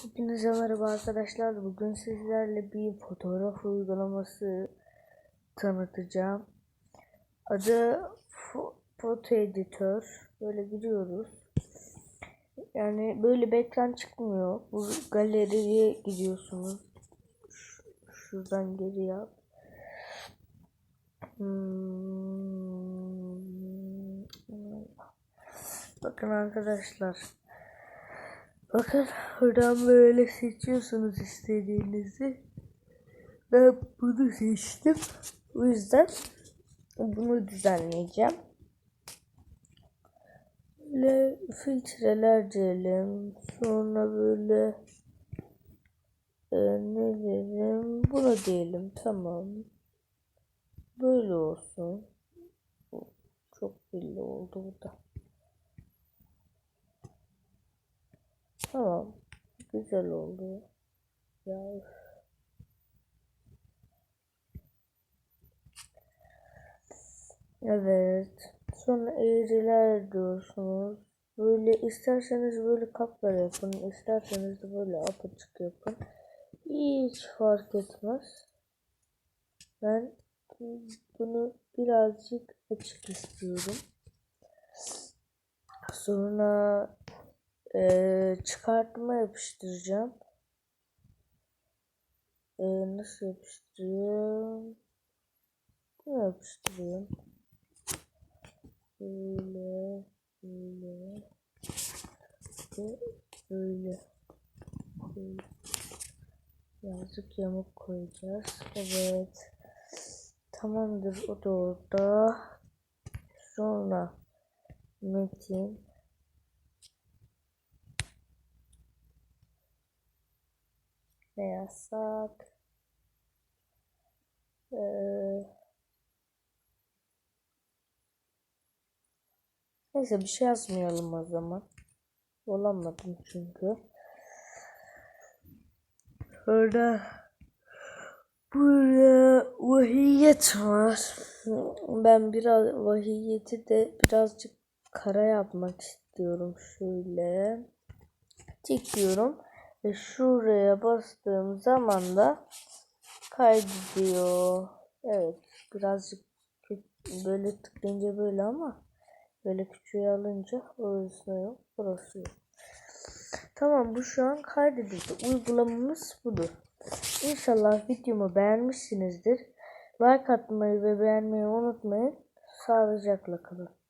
Hepinize merhaba arkadaşlar. Bugün sizlerle bir fotoğraf uygulaması tanıtacağım. Adı Fo- Foto Editör. Böyle giriyoruz. Yani böyle bir ekran çıkmıyor. Bu galeriye gidiyorsunuz. Şuradan geri yap. Hmm. Bakın arkadaşlar. Bakın buradan böyle seçiyorsunuz istediğinizi. Ben bunu seçtim. O yüzden bunu düzenleyeceğim. Böyle filtreler diyelim. Sonra böyle e, ne dedim? Bunu diyelim. Tamam. Böyle olsun. Çok belli oldu bu da. Tamam. Güzel oldu. Ya. Evet. Sonra eğriler diyorsunuz. Böyle isterseniz böyle kaplar yapın. isterseniz de böyle apaçık yapın. Hiç fark etmez. Ben bunu birazcık açık istiyorum. Sonra ee, çıkartma yapıştıracağım. Ee, nasıl yapıştırıyorum? Bunu yapıştırıyorum. Böyle, böyle, ve böyle, böyle. Birazcık yamuk koyacağız. Evet. Tamamdır o da orada. Sonra metin ne yazsak? Ee, neyse bir şey yazmayalım o zaman. Olamadım çünkü. Orada burada vahiyet var. Ben biraz vahiyeti de birazcık kara yapmak istiyorum. Şöyle çekiyorum. Ve şuraya bastığım zaman da kaydediyor. Evet birazcık böyle tıklayınca böyle ama böyle küçüğe alınca orası yok burası yok. Tamam bu şu an kaydedildi. Uygulamamız budur. İnşallah videomu beğenmişsinizdir. Like atmayı ve beğenmeyi unutmayın. Sağlıcakla kalın.